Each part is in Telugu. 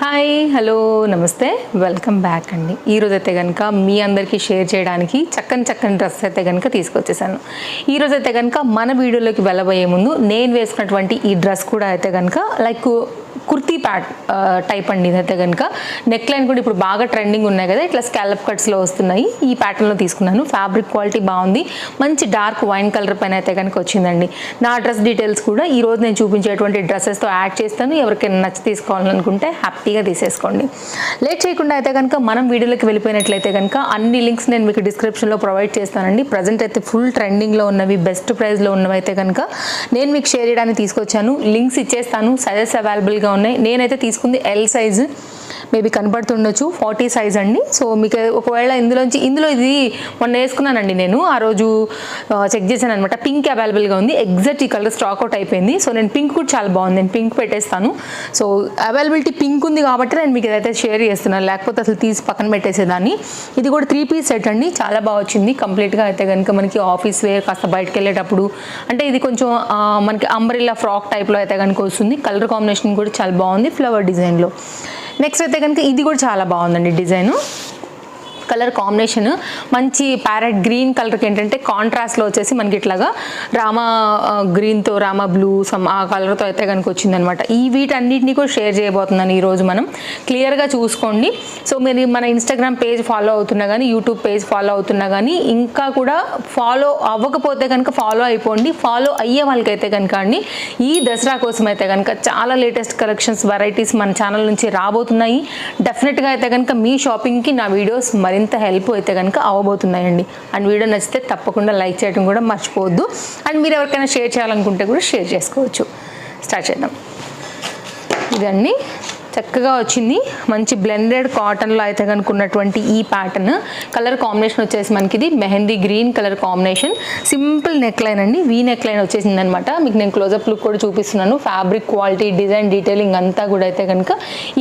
హాయ్ హలో నమస్తే. వెల్కమ్ బ్యాక్ అండి. ఈరోజు అయితే కనుక మీ అందరికీ షేర్ చేయడానికి చక్కని చక్కని డ్రెస్ అయితే కనుక తీసుకొచ్చేసాను. ఈరోజు అయితే కనుక మన వీడియోలోకి వెళ్ళబోయే ముందు నేను వేసుకున్నటువంటి ఈ డ్రెస్ కూడా అయితే కనుక లైక్ కుర్తీ ప్యాట్ టైప్ అండి ఇదైతే కనుక నెక్ లైన్ కూడా ఇప్పుడు బాగా ట్రెండింగ్ ఉన్నాయి కదా ఇట్లా స్కాలప్ కట్స్లో వస్తున్నాయి. ఈ ప్యాటర్న్లో తీసుకున్నాను. ఫ్యాబ్రిక్ క్వాలిటీ బాగుంది. మంచి డార్క్ వైన్ కలర్ పైన అయితే కనుక వచ్చిందండి. నా డ్రెస్ డీటెయిల్స్ కూడా ఈరోజు నేను చూపించేటువంటి డ్రెస్సెస్తో యాడ్ చేస్తాను. ఎవరికైనా నచ్చి తీసుకోవాలనుకుంటే హ్యాపీ హ్యాపీగా తీసేసుకోండి. లేట్ చేయకుండా అయితే కనుక మనం వీడియోలోకి వెళ్ళిపోయినట్లయితే కనుక అన్ని లింక్స్ నేను మీకు డిస్క్రిప్షన్లో ప్రొవైడ్ చేస్తానండి. ప్రజెంట్ అయితే ఫుల్ ట్రెండింగ్లో ఉన్నవి బెస్ట్ ప్రైస్లో ఉన్నవి అయితే కనుక నేను మీకు షేర్ చేయడానికి తీసుకొచ్చాను. లింక్స్ ఇచ్చేస్తాను. సైజెస్ అవైలబుల్గా ఉన్నాయి. నేనైతే తీసుకుంది ఎల్ సైజు మేబీ కనబడుతుండొచ్చు ఫార్టీ సైజ్ అండి. సో మీకు ఒకవేళ ఇందులోంచి ఇందులో ఇది మొన్న వేసుకున్నానండి నేను. ఆ రోజు చెక్ చేశాను అనమాట పింక్ అవైలబుల్గా ఉంది. ఎగ్జాక్ట్ ఈ కలర్ స్టాక్ అవుట్ అయిపోయింది. సో నేను పింక్ కూడా చాలా బాగుంది. నేను పింక్ పెట్టేస్తాను. సో అవైలబిలిటీ పింక్ ఉంది కాబట్టి నేను మీకు ఇదైతే షేర్ చేస్తున్నాను లేకపోతే అసలు తీసి పక్కన పెట్టేసేదాన్ని. ఇది కూడా త్రీ పీస్ సెట్ అండి. చాలా బాగా వచ్చింది. కంప్లీట్గా అయితే కనుక మనకి ఆఫీస్ వేర్ కాస్త బయటకు వెళ్ళేటప్పుడు అంటే ఇది కొంచెం మనకి అంబ్రిల్లా ఫ్రాక్ టైప్లో అయితే కనుక వస్తుంది. కలర్ కాంబినేషన్ కూడా చాలా బాగుంది. ఫ్లవర్ డిజైన్లో. నెక్స్ట్ అయితే కనుక ఇది కూడా చాలా బాగుందండి డిజైను. Colour combination. మంచి ప్యారెట్ గ్రీన్ కలర్కి ఏంటంటే కాంట్రాస్ట్లో వచ్చేసి మనకి ఇట్లాగా రామా గ్రీన్తో రామా బ్లూ సమ్ ఆ కలర్తో అయితే కనుక వచ్చిందనమాట. ఈ వీటన్నిటిని కూడా షేర్ చేయబోతున్నాను ఈరోజు మనం. క్లియర్గా చూసుకోండి. సో మీరు మన ఇన్స్టాగ్రామ్ పేజ్ ఫాలో అవుతున్నా కానీ యూట్యూబ్ పేజ్ ఫాలో అవుతున్నా కానీ ఇంకా కూడా ఫాలో అవ్వకపోతే కనుక ఫాలో అయిపోండి. ఫాలో అయ్యే వాళ్ళకైతే కనుక అండి ఈ దసరా కోసం అయితే కనుక చాలా లేటెస్ట్ కలెక్షన్స్ వెరైటీస్ మన ఛానల్ నుంచి రాబోతున్నాయి. డెఫినెట్గా అయితే కనుక మీ షాపింగ్కి నా వీడియోస్ మరి మరింత హెల్ప్ అయితే కనుక అవ్వబోతున్నాయండి అండ్ వీడియో నచ్చితే తప్పకుండా లైక్ చేయడం కూడా మర్చిపోవద్దు. అండ్ మీరు ఎవరికైనా షేర్ చేయాలనుకుంటే కూడా షేర్ చేసుకోవచ్చు. స్టార్ట్ చేద్దాం. ఇదండి. చక్కగా వచ్చింది. మంచి బ్లెండెడ్ కాటన్లో అయితే కనుకున్నటువంటి ఈ ప్యాటర్న్ కలర్ కాంబినేషన్ వచ్చేసి మనకి ఇది mehndi green colour combination simple neck line అండి. వీ నెక్ లైన్ వచ్చేసింది అనమాట మీకు నేను క్లోజప్ లుక్ కూడా చూపిస్తున్నాను. ఫ్యాబ్రిక్ క్వాలిటీ డిజైన్ డీటెయిలింగ్ అంతా కూడా అయితే కనుక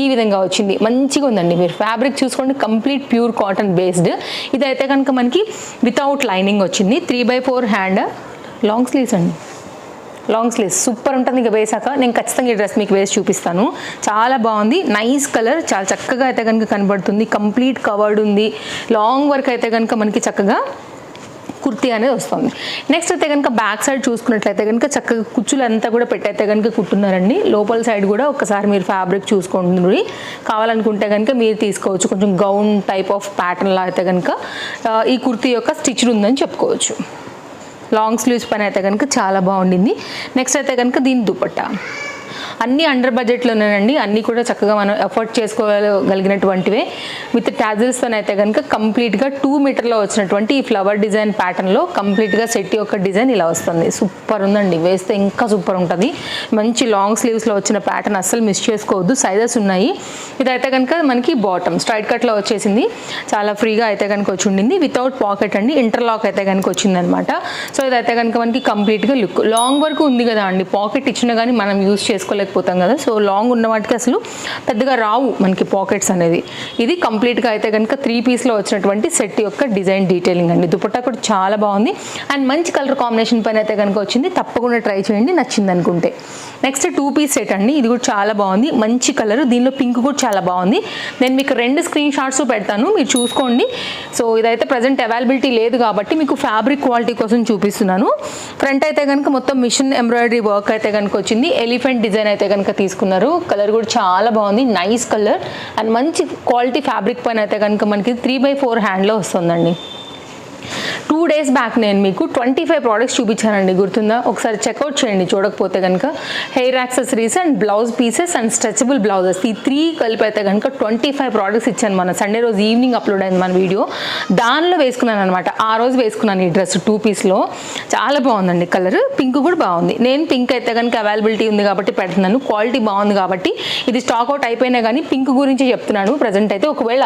ఈ విధంగా వచ్చింది. మంచిగా ఉందండి మీరు. ఫ్యాబ్రిక్ చూసుకోండి. కంప్లీట్ ప్యూర్ కాటన్ బేస్డ్ ఇదైతే కనుక మనకి వితౌట్ లైనింగ్ వచ్చింది. Three by four hand long sleeves అండి. లాంగ్ స్లీవ్స్ సూపర్ ఉంటుంది ఇక వేసాక. నేను ఖచ్చితంగా ఈ డ్రెస్ మీకు వేసి చూపిస్తాను. చాలా బాగుంది. నైస్ కలర్ చాలా చక్కగా అయితే కనుక కనబడుతుంది. కంప్లీట్ కవర్డ్ ఉంది. లాంగ్ వర్క్ అయితే కనుక మనకి చక్కగా కుర్తీ అనేది వస్తుంది. నెక్స్ట్ అయితే కనుక బ్యాక్ సైడ్ చూసుకున్నట్లయితే కనుక చక్కగా కుచ్చులు అంతా కూడా పెట్టయితే కనుక కుట్టున్నారండి. లోపల సైడ్ కూడా ఒకసారి మీరు ఫ్యాబ్రిక్ చూసుకోండి. కావాలనుకుంటే కనుక మీరు తీసుకోవచ్చు. కొంచెం గౌన్ టైప్ ఆఫ్ ప్యాటర్న్లా అయితే కనుక ఈ కుర్తీ యొక్క స్టిచ్డ్ ఉందని చెప్పుకోవచ్చు. లాంగ్ స్లీవ్స్ పని అయితే కనుక చాలా బాగుండింది. నెక్స్ట్ అయితే కనుక దీని దుపట్టా. అన్నీ అండర్ బడ్జెట్లోనేనండి అన్నీ కూడా చక్కగా మనం ఎఫోర్డ్ చేసుకోగలిగినటువంటివే. విత్ టాజిల్స్తో అయితే కనుక కంప్లీట్గా టూ మీటర్లో వచ్చినటువంటి ఈ ఫ్లవర్ డిజైన్ ప్యాటర్న్లో కంప్లీట్గా సెట్ యొక్క డిజైన్ ఇలా వస్తుంది. సూపర్ ఉందండి. వేస్తే ఇంకా సూపర్ ఉంటుంది. మంచి లాంగ్ స్లీవ్స్లో వచ్చిన ప్యాటర్న్ అస్సలు మిస్ చేసుకోవద్దు. సైజెస్ ఉన్నాయి. ఇదైతే కనుక మనకి బాటమ్ స్ట్రైట్ కట్లో వచ్చేసింది. చాలా ఫ్రీగా అయితే కనుక వచ్చి ఉండింది. వితౌట్ పాకెట్ అండి. ఇంటర్లాక్ అయితే కనుక వచ్చింది అనమాట సో ఇదైతే కనుక మనకి కంప్లీట్గా లుక్ లాంగ్ వరకు ఉంది కదా అండి. పాకెట్ ఇచ్చినా కానీ మనం యూస్ చేసుకోలేకపోతాం కదా. సో లాంగ్ ఉన్న వాటికి అసలు పెద్దగా రావు మనకి పాకెట్స్ అనేది. ఇది కంప్లీట్గా అయితే కనుక త్రీ పీస్లో వచ్చినటువంటి సెట్ యొక్క డిజైన్ డీటెయిలింగ్ అండి. దుపట్టా కూడా చాలా బాగుంది. అండ్ మంచి కలర్ కాంబినేషన్ పైన అయితే కనుక వచ్చింది. తప్పకుండా ట్రై చేయండి. నచ్చింది అనుకుంటే. నెక్స్ట్ టూ పీస్ సెట్ అండి. ఇది కూడా చాలా బాగుంది. మంచి కలర్ దీనిలో పింక్ కూడా చాలా బాగుంది. నేను మీకు రెండు స్క్రీన్ షాట్స్ పెడతాను. మీరు చూసుకోండి. సో ఇదైతే ప్రజెంట్ అవైలబిలిటీ లేదు కాబట్టి మీకు ఫ్యాబ్రిక్ క్వాలిటీ కోసం చూపిస్తున్నాను. ఫ్రంట్ అయితే కనుక మొత్తం మిషన్ ఎంబ్రాయిడరీ వర్క్ అయితే కనుక వచ్చింది. ఎలిఫెంట్ డిజైన్ డిజైన్ అయితే కనుక తీసుకున్నారు. కలర్ కూడా చాలా బాగుంది. నైస్ కలర్ అండ్ మంచి క్వాలిటీ ఫ్యాబ్రిక్ పైన అయితే కనుక మనకి త్రీ బై ఫోర్ హ్యాండ్లో వస్తుందండి. టూ డేస్ బ్యాక్ నేను మీకు ట్వంటీ ఫైవ్ ప్రోడక్ట్స్ చూపించానండి గుర్తుందా? ఒకసారి చెక్అవుట్ చేయండి చూడకపోతే కనుక hair accessories and blouse pieces and stretchable blouses ఈ త్రీ కలిపి అయితే కనుక ట్వంటీ ఫైవ్ ప్రోడక్ట్స్ ఇచ్చాను మన సండే రోజు ఈవినింగ్ అప్లోడ్ అయింది మన వీడియో దానిలో వేసుకున్నాను అనమాట ఆ రోజు వేసుకున్నాను ఈ డ్రెస్ టూ పీస్లో చాలా బాగుందండి కలర్ పింక్ కూడా బాగుంది. నేను పింక్ అయితే కనుక అవైలబిలిటీ ఉంది కాబట్టి పెడుతున్నాను. క్వాలిటీ బాగుంది కాబట్టి ఇది స్టాక్ అవుట్ అయిపోయినా కానీ పింక్ గురించి చెప్తున్నాను. ప్రజెంట్ అయితే ఒకవేళ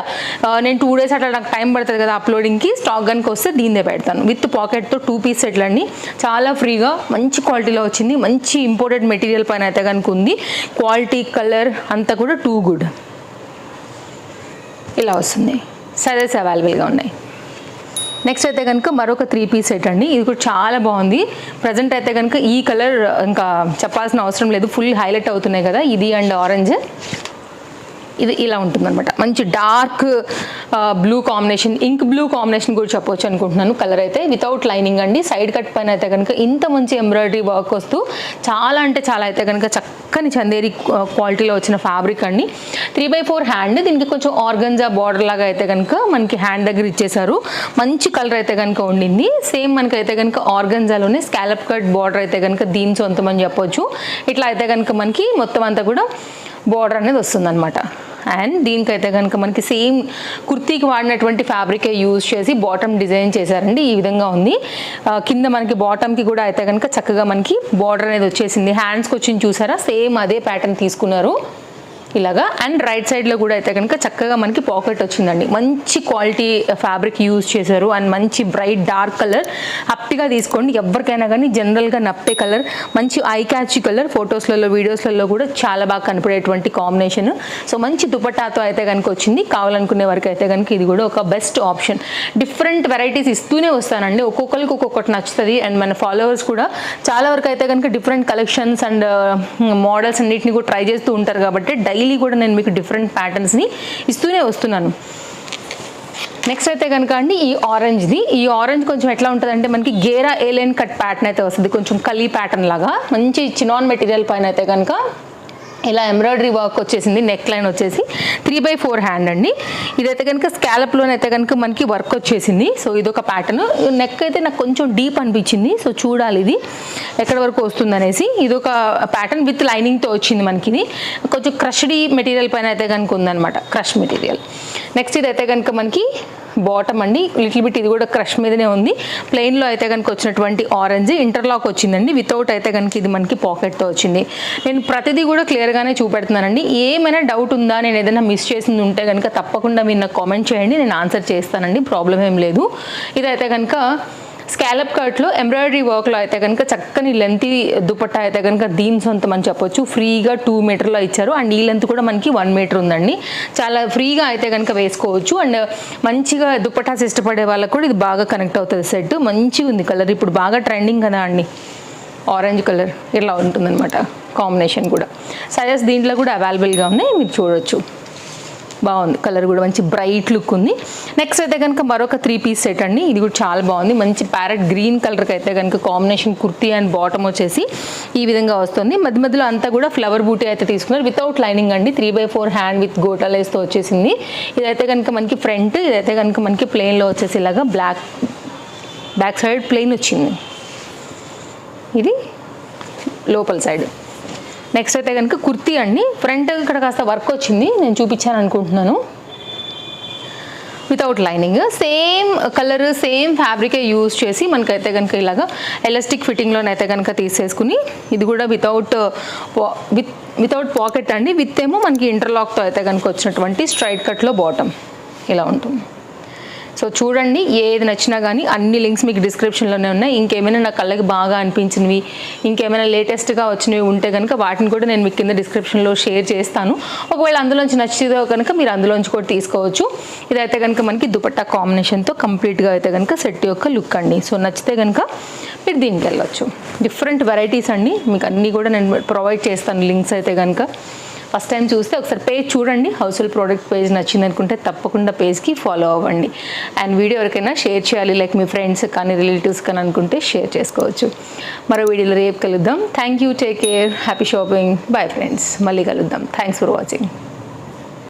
నేను టూ డేస్ అట్లా నాకు టైం పడుతుంది కదా అప్లోడింగ్కి స్టాక్ కనుక వస్తే దీన్నే పెడతాను. విత్ పాకెట్తో టూ పీస్ సెట్లు అండి. చాలా ఫ్రీగా మంచి క్వాలిటీలో వచ్చింది. మంచి ఇంపోర్టెడ్ మెటీరియల్ పైన అయితే కనుక ఉంది. క్వాలిటీ కలర్ అంతా కూడా టూ గుడ్ ఇలా వస్తుంది. సైజెస్ అవైలబుల్గా ఉన్నాయి. నెక్స్ట్ అయితే కనుక మరొక త్రీ పీస్ సెట్ అండి. ఇది కూడా చాలా బాగుంది. ప్రజెంట్ అయితే కనుక ఈ కలర్ ఇంకా చెప్పాల్సిన అవసరం లేదు. ఫుల్ హైలైట్ అవుతున్నాయి కదా. ఇది అండ్ ఆరెంజ్ ఇది ఇలా ఉంటుందన్నమాట. మంచి dark blue combination ink blue combination కూడా చెప్పొచ్చు అనుకుంటున్నాను. కలర్ అయితే వితౌట్ లైనింగ్ అండి. సైడ్ కట్ పైన అయితే కనుక ఇంత మంచి ఎంబ్రాయిడరీ వర్క్ వస్తూ చాలా అంటే చాలా అయితే కనుక చక్కని చందేరి క్వాలిటీలో వచ్చిన ఫ్యాబ్రిక్ అండి. త్రీ బై ఫోర్ హ్యాండ్ దీనికి కొంచెం ఆర్గన్జా బార్డర్ లాగా అయితే కనుక మనకి హ్యాండ్ దగ్గర ఇచ్చేసారు మంచి కలర్ అయితే కనుక ఉండింది. సేమ్ మనకైతే కనుక ఆర్గంజాలోనే స్కాలప్ కట్ బార్డర్ అయితే కనుక దీని సొంతం అని చెప్పొచ్చు. ఇట్లా అయితే కనుక మనకి మొత్తం అంతా కూడా బార్డర్ అనేది వస్తుందన్నమాట. అండ్ దీనికైతే కనుక మనకి సేమ్ కుర్తీకి వాడినటువంటి ఫ్యాబ్రికే యూజ్ చేసి బాటమ్ డిజైన్ చేశారండి. ఈ విధంగా ఉంది. కింద మనకి బాటమ్కి కూడా అయితే కనుక చక్కగా మనకి బార్డర్ అనేది వచ్చేసింది. హ్యాండ్స్కి వచ్చింది చూసారా? సేమ్ అదే ప్యాటర్న్ తీసుకున్నారు. ఇలాగా. అండ్ రైట్ సైడ్లో కూడా అయితే కనుక చక్కగా మనకి పాకెట్ వచ్చిందండి. మంచి క్వాలిటీ ఫ్యాబ్రిక్ యూజ్ చేశారు. అండ్ మంచి బ్రైట్ డార్క్ కలర్ హ్యాపీగా తీసుకోండి. ఎవరికైనా కానీ జనరల్గా నప్పే కలర్ మంచి ఐ క్యాచ్ కలర్ ఫొటోస్లలో వీడియోస్లలో కూడా చాలా బాగా కనపడేటువంటి కాంబినేషన్ సో మంచి దుపట్టాతో అయితే కనుక వచ్చింది. కావాలనుకునే వరకు అయితే కనుక ఇది కూడా ఒక బెస్ట్ ఆప్షన్ డిఫరెంట్ వెరైటీస్ ఇస్తూనే వస్తానండి. ఒక్కొక్కరికి ఒక్కొక్కటి నచ్చుతుంది. అండ్ మన ఫాలోవర్స్ కూడా చాలా వరకు అయితే కనుక డిఫరెంట్ కలెక్షన్స్ అండ్ మోడల్స్ అన్నిటిని కూడా ట్రై చేస్తూ ఉంటారు కాబట్టి డై డైలీ కూడా నేను మీకు డిఫరెంట్ ప్యాటర్న్స్ని ఇస్తూనే వస్తున్నాను. నెక్స్ట్ అయితే కనుక అండి ఈ ఆరెంజ్ది ఈ ఆరెంజ్ కొంచెం ఎట్లా ఉంటుందంటే మనకి గేరా ఏలైన్ కట్ ప్యాటర్న్ అయితే వస్తుంది. కొంచెం కలీ ప్యాటర్న్ లాగా. మంచి చినాన్ మెటీరియల్ పైన అయితే కనుక ఇలా ఎంబ్రాయిడరీ వర్క్ వచ్చేసింది నెక్ లైన్ వచ్చేసి త్రీ బై ఫోర్ హ్యాండ్ అండి. ఇదైతే కనుక స్కాలప్లోనైతే కనుక మనకి వర్క్ వచ్చేసింది. సో ఇదొక ప్యాటర్న్ నెక్ అయితే నాకు కొంచెం డీప్ అనిపించింది. సో చూడాలి ఇది ఎక్కడ వరకు వస్తుంది అనేసి ఇదొక ప్యాటర్న్ విత్ లైనింగ్తో వచ్చింది మనకి ఇది కొంచెం క్రష్డీ మెటీరియల్ పైన అయితే కనుక ఉందన్నమాట. క్రష్ మెటీరియల్ నెక్స్ట్ ఇదైతే కనుక మనకి బాటమ్ అండి. లిటిల్ బిట్ ఇది కూడా క్రష్ మీదనే ఉంది. ప్లెయిన్లో అయితే కనుక వచ్చినటువంటి ఆరెంజ్ ఇంటర్లాక్ వచ్చిందండి. వితౌట్ అయితే కనుక ఇది మనకి పాకెట్తో వచ్చింది. నేను ప్రతిదీ కూడా క్లియర్గానే చూపెడుతున్నానండి. ఏమైనా డౌట్ ఉందా? నేను ఏదైనా మిస్ చేసింది ఉంటే కనుక తప్పకుండా మీరు నాకు కామెంట్ చేయండి. నేను ఆన్సర్ చేస్తానండి. ప్రాబ్లం ఏం లేదు. ఇదైతే కనుక స్కాలప్ కట్లో ఎంబ్రాయిడరీ వర్క్లో అయితే కనుక చక్కని లెంతీ దుపట్టా అయితే కనుక దీని సొంతం అని చెప్పొచ్చు. ఫ్రీగా టూ మీటర్లో ఇచ్చారు. అండ్ ఈ లెంత్ కూడా మనకి వన్ మీటర్ ఉందండి. చాలా ఫ్రీగా అయితే కనుక వేసుకోవచ్చు. అండ్ మంచిగా దుపట్టాస్ ఇష్టపడే వాళ్ళకు కూడా ఇది బాగా కనెక్ట్ అవుతుంది సెట్. మంచిగా ఉంది కలర్. ఇప్పుడు బాగా ట్రెండింగ్ కదా అండి. Orange colour. ఇలా ఉంటుందన్నమాట కాంబినేషన్ కూడా. సైజెస్ దీంట్లో కూడా అవైలబుల్గా ఉన్నాయి. మీరు చూడొచ్చు. బాగుంది. కలర్ కూడా మంచి బ్రైట్ లుక్ ఉంది. నెక్స్ట్ అయితే కనుక మరొక త్రీ పీస్ సెట్ అండి. ఇది కూడా చాలా బాగుంది. మంచి ప్యారెట్ గ్రీన్ కలర్కి అయితే కనుక కాంబినేషన్ కుర్తీ అండ్ బాటమ్ వచ్చేసి ఈ విధంగా వస్తుంది. మధ్య మధ్యలో అంతా కూడా ఫ్లవర్ బూటీ అయితే తీసుకున్నారు. వితౌట్ లైనింగ్ అండి. Three by four hand with గోటాలేస్తో వచ్చేసింది. ఇదైతే కనుక మనకి ఫ్రంట్ ఇదైతే కనుక మనకి ప్లెయిన్లో వచ్చేసి ఇలాగా బ్లాక్ బ్యాక్ సైడ్ ప్లెయిన్ వచ్చింది. ఇది లోపల సైడ్ నెక్స్ట్ అయితే కనుక కుర్తీ అండి. ఫ్రంట్ ఇక్కడ కాస్త వర్క్ వచ్చింది. నేను చూపించాను అనుకుంటున్నాను. Without lining same colour same ఫ్యాబ్రికే use చేసి మనకైతే కనుక ఇలాగా ఎలాస్టిక్ ఫిట్టింగ్లోనైతే కనుక తీసేసుకుని ఇది కూడా వితౌట్ విత్ వితౌట్ పాకెట్ అండి. విత్ ఏమో మనకి ఇంటర్లాక్తో అయితే కనుక వచ్చినటువంటి స్ట్రైట్ కట్లో బాటమ్ ఇలా ఉంటుంది. సో చూడండి ఏది నచ్చినా కానీ అన్ని లింక్స్ మీకు డిస్క్రిప్షన్లోనే ఉన్నాయి. ఇంకేమైనా నా కళ్ళకి బాగా అనిపించినవి ఇంకేమైనా లేటెస్ట్గా వచ్చినవి ఉంటే కనుక వాటిని కూడా నేను మీకు కింద డిస్క్రిప్షన్లో షేర్ చేస్తాను. ఒకవేళ అందులోంచి నచ్చిదో కనుక మీరు అందులోంచి కూడా తీసుకోవచ్చు. ఇదైతే కనుక మనకి దుపట్టా కాంబినేషన్తో కంప్లీట్గా అయితే కనుక సెట్ యొక్క లుక్ అండి. సో నచ్చితే కనుక మీరు దీనికి వెళ్ళొచ్చు డిఫరెంట్ వెరైటీస్ అండి. మీకు అన్నీ కూడా నేను ప్రొవైడ్ చేస్తాను లింక్స్ అయితే కనుక ఫస్ట్ టైం చూస్తే ఒకసారి పేజ్ చూడండి. హౌస్ హోల్డ్ ప్రోడక్ట్ పేజ్ నచ్చింది అనుకుంటే తప్పకుండా పేజ్కి ఫాలో అవ్వండి. అండ్ వీడియో ఎవరికైనా షేర్ చేయాలి లైక్ మీ ఫ్రెండ్స్ కానీ రిలేటివ్స్ కానీ అనుకుంటే షేర్ చేసుకోవచ్చు. మరో వీడియోలో రేపు కలుద్దాం. Thank you take care happy shopping bye friends మళ్ళీ కలుద్దాం. Thanks for watching